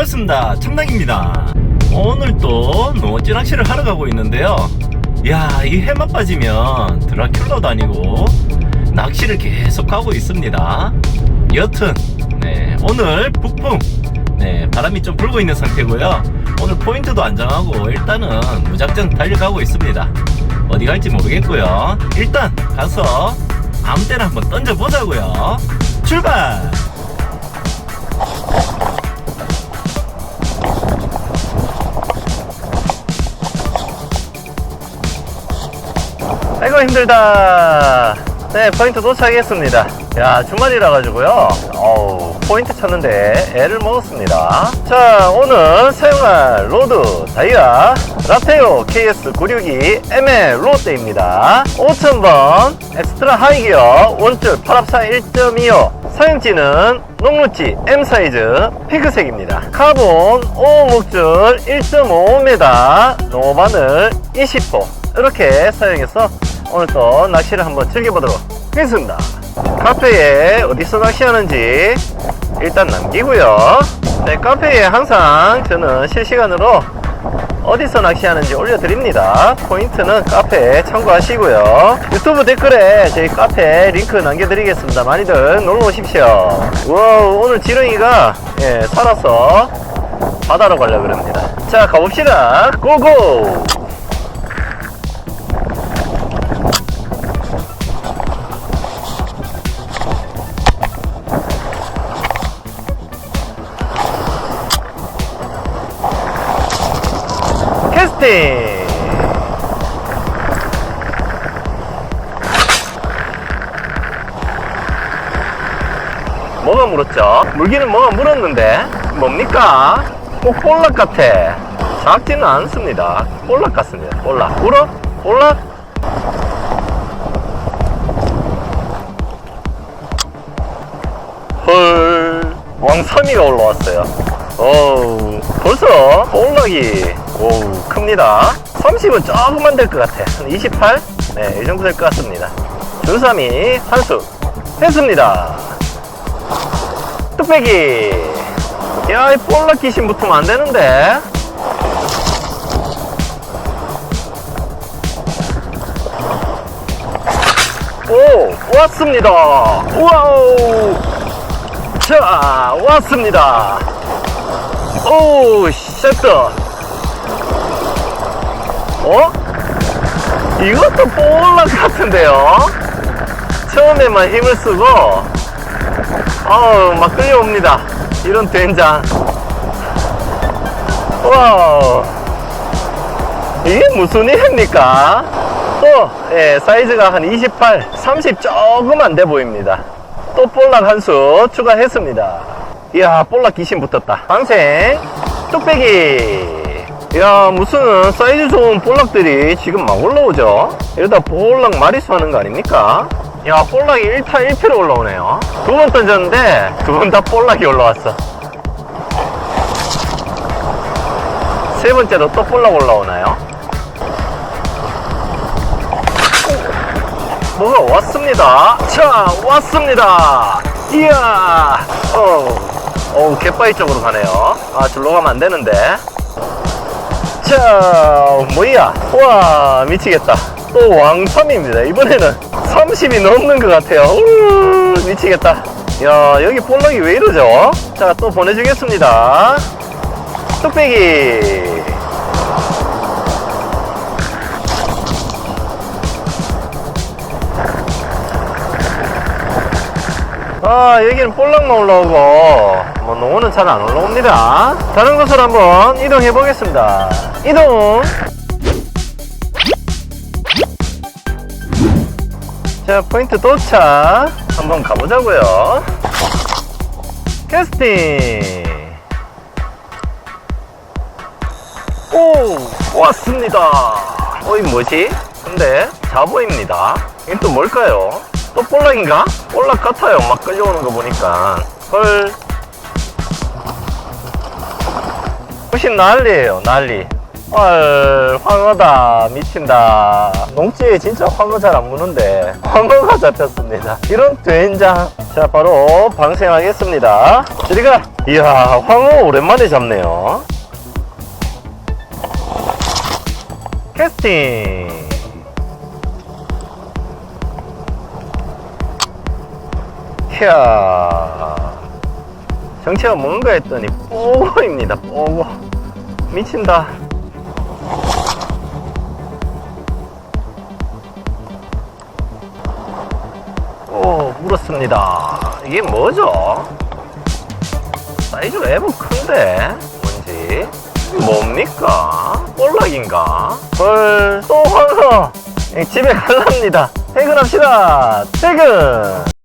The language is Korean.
반갑습니다. 참당입니다. 오늘 또 노지 낚시를 하러 가고 있는데요. 야, 이 해만 빠지면 드라큘라도 아니고 낚시를 계속 하고 있습니다. 여튼, 네, 오늘 북풍, 네, 바람이 좀 불고 있는 상태고요. 오늘 포인트도 안 정하고 일단은 무작정 달려가고 있습니다. 어디 갈지 모르겠고요. 일단 가서 아무 때나 한번 던져보자고요. 출발! 힘들다. 네 포인트 도착했습니다. 야 주말이라 가지고요. 어우 포인트 쳤는데 애를 먹었습니다. 자 오늘 사용할 로드 다이아 라테오 KS962 ML 롯데입니다. 5000번 엑스트라 하이 기어 원줄 8합사 1.25 사용지는 녹루치 M 사이즈 핑크색입니다. 카본 5목줄 1.5m 노바늘 20호 이렇게 사용해서 오늘 또 낚시를 한번 즐겨보도록 하겠습니다. 카페에 어디서 낚시하는지 일단 남기고요. 네, 카페에 항상 저는 실시간으로 어디서 낚시하는지 올려드립니다. 포인트는 카페에 참고하시고요. 유튜브 댓글에 저희 카페 링크 남겨드리겠습니다. 많이들 놀러 오십시오. 우와, 오늘 지렁이가 예, 살아서 바다로 가려고 그럽니다. 자, 가봅시다. 고고! 캐스팅! 뭐가 물었죠? 물기는 뭐가 물었는데 뭡니까? 꼭 볼락 같아 작지는 않습니다 볼락 같습니다 볼락 물어? 볼락? 헐 왕삼이가 올라왔어요 어우 벌써 볼락이 오우 큽니다. 30은 조금만 될 것 같아. 한 28? 네이 정도 될 것 같습니다. 준삼이 한수 했습니다. 뚝배기. 야이 볼락 귀신 붙으면 안 되는데. 오 왔습니다. 와우. 자 왔습니다 오 셋드 어? 이것도 볼락 같은데요? 처음에만 힘을 쓰고 아우 막 끌려옵니다. 이런 된장. 와우. 이게 무슨 일입니까? 또 예, 사이즈가 한 28, 30 조금 안 돼 보입니다. 또 볼락 한 수 추가했습니다 이야 볼락 귀신 붙었다. 방생. 뚝배기. 이야 무슨 사이즈 좋은 볼락들이 지금 막 올라오죠? 이러다 볼락 마리수 하는 거 아닙니까? 야 볼락이 1타 1피로 올라오네요. 두 번 던졌는데 두 번 다 볼락이 올라왔어. 세 번째로 또 볼락 올라오나요? 뭐가 왔습니다. 자 왔습니다. 이야! 어, 어 갯바위 쪽으로 가네요. 아 절로 가면 안 되는데. 자 뭐야? 와 미치겠다. 또 왕삼입니다. 이번에는 30이 넘는 것 같아요. 우 미치겠다. 야 여기 볼락이 왜 이러죠? 자 또 보내주겠습니다. 뚝배기 아 여기는 볼락만 올라오고 뭐 농어는 잘 안 올라옵니다. 다른 곳으로 한번 이동해 보겠습니다. 이동! 자 포인트 도착. 한번 가보자고요. 캐스팅! 오 왔습니다. 어이 뭐지? 근데 자보입니다. 이게 또 뭘까요 또 볼락인가? 볼락 같아요. 막 끌려오는 거 보니까. 헐. 훨씬 난리에요 난리. 헐 황어다. 미친다. 농지에 진짜 황어 잘 안 무는데 황어가 잡혔습니다. 이런 된장. 자 바로 방생하겠습니다. 저리가. 이야 황어 오랜만에 잡네요. 캐스팅 이야. 정체가 뭔가 했더니 뽀고입니다 뽀고. 미친다. 오 물었습니다. 이게 뭐죠? 사이즈가 애보 큰데? 뭔지? 뭡니까? 볼락인가? 헐또 황서 집에 갈랍니다. 퇴근합시다. 퇴근